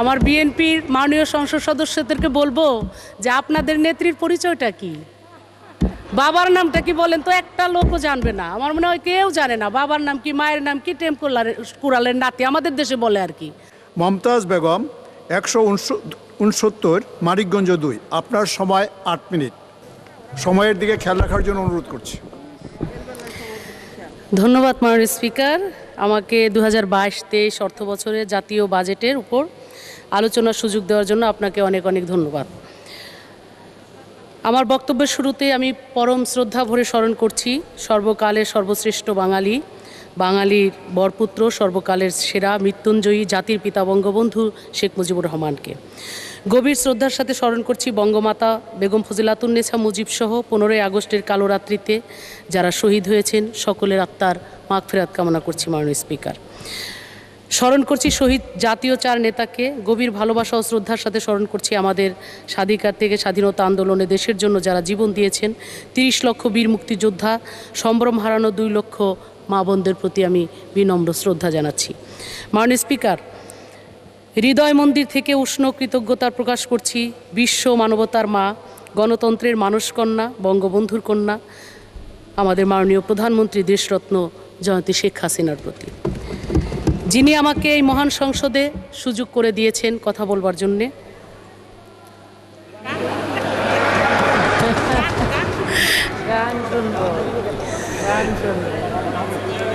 আমার বিএনপির মাননীয় সংসদ সদস্যদেরকে বলব যে আপনাদের নেত্রীর পরিচয়টা কি? বাবার নামটা কি বলেন তো একটা লোকও জানবে না। আমার মনে হয় কেউ জানে না। বাবার নাম কি, মায়ের নাম কি টেম কুড়ালের নাতি, আমাদের দেশে বলে আর কি। মমতাজ বেগম, একশো উনসত্তর মানিকগঞ্জ দুই। আপনার সময় আট মিনিট। সময়ের দিকে খেয়াল রাখার জন্য অনুরোধ করছি। ধন্যবাদ মাননীয় স্পিকার। আমাকে দু হাজার বাইশ তেইশ অর্থ বছরে জাতীয় বাজেটের উপর আলোচনার সুযোগ দেওয়ার জন্য আপনাকে অনেক অনেক ধন্যবাদ। আমার বক্তব্যের শুরুতে আমি পরম শ্রদ্ধা ভরে স্মরণ করছি সর্বকালের সর্বশ্রেষ্ঠ বাঙালি বাঙালির বরপুত্র, সর্বকালের সেরা মৃত্যুঞ্জয়ী জাতির পিতা বঙ্গবন্ধু শেখ মুজিবুর রহমানকে। গভীর শ্রদ্ধার সাথে স্মরণ করছি বঙ্গমাতা বেগম ফজিলাতুন্নেছা মুজিব সহ পনেরোই আগস্টের কালো রাত্রিতে যারা শহীদ হয়েছেন, সকলের আত্মার মাগফেরাত কামনা করছি মাননীয় স্পিকার। স্মরণ করছি শহীদ জাতীয় চার নেতাকে, গভীর ভালোবাসা ও শ্রদ্ধার সাথে স্মরণ করছি আমাদের স্বাধিকার থেকে স্বাধীনতা আন্দোলনে দেশের জন্য যারা জীবন দিয়েছেন, তিরিশ লক্ষ বীর মুক্তিযোদ্ধা, সম্ভ্রম হারানো দুই লক্ষ মা বোনদের প্রতি আমি বিনম্র শ্রদ্ধা জানাচ্ছি। মাননীয় স্পিকার, হৃদয় মন্দির থেকে উষ্ণ কৃতজ্ঞতার প্রকাশ করছি। বিশ্ব মানবতার মা, গণতন্ত্রের মানসকন্যা বঙ্গবন্ধুর কন্যা, আমাদের মাননীয় প্রধানমন্ত্রী দেশরত্ন জয়ন্তী শেখ হাসিনার প্রতি। যিনি আমাকে এই মহান সংসদে সুযোগ করে দিয়েছেন কথা বলবার জন্যে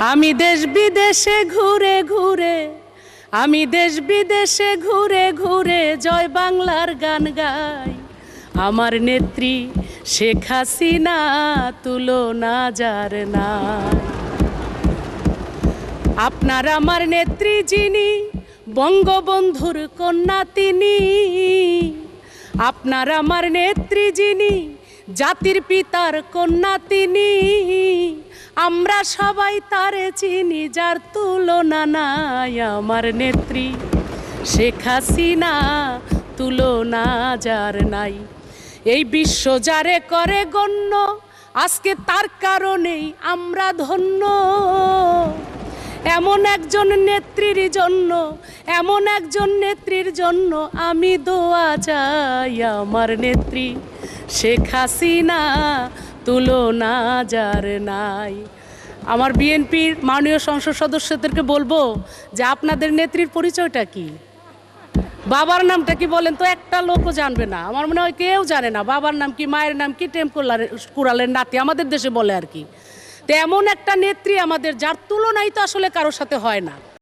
আমি দেশ বিদেশে ঘুরে ঘুরে, আমি দেশ বিদেশে ঘুরে ঘুরে জয় বাংলার গান গাই। আমার নেত্রী শেখ হাসিনা তুলনা যার নাই। আপনার আমার নেত্রী যিনি, বঙ্গবন্ধুর কন্যা তিনি। আপনার আমার নেত্রী যিনি জাতির পিতার কন্যা তিনি। আমরা সবাই তারে চিনি, যার তুলনা নাই আমার নেত্রী। শেখ হাসিনা তুলনা যার নাই। এই বিশ্ব যারে করে গণ্য, আজকে তার কারণেই আমরা ধন্য। এমন একজন নেত্রীর জন্য, এমন একজন নেত্রীর জন্য আমি দোয়া চাই আমার নেত্রী। শেখ হাসিনা তুলনা যার নাই। আমার বিএনপির মাননীয় সংসদ সদস্যদেরকে বলব যে আপনাদের নেত্রীর পরিচয়টা কি? বাবার নামটা কি বলেন তো? একটা লোকও জানবে না। আমার মনে হয় কেউ জানে না। বাবার নাম কি, মায়ের নাম কি টেম কুড়ালের নাতি, আমাদের দেশে বলে আর কি। তো এমন একটা নেত্রী আমাদের, যার তুলনাই তো আসলে কারোর সাথে হয় না।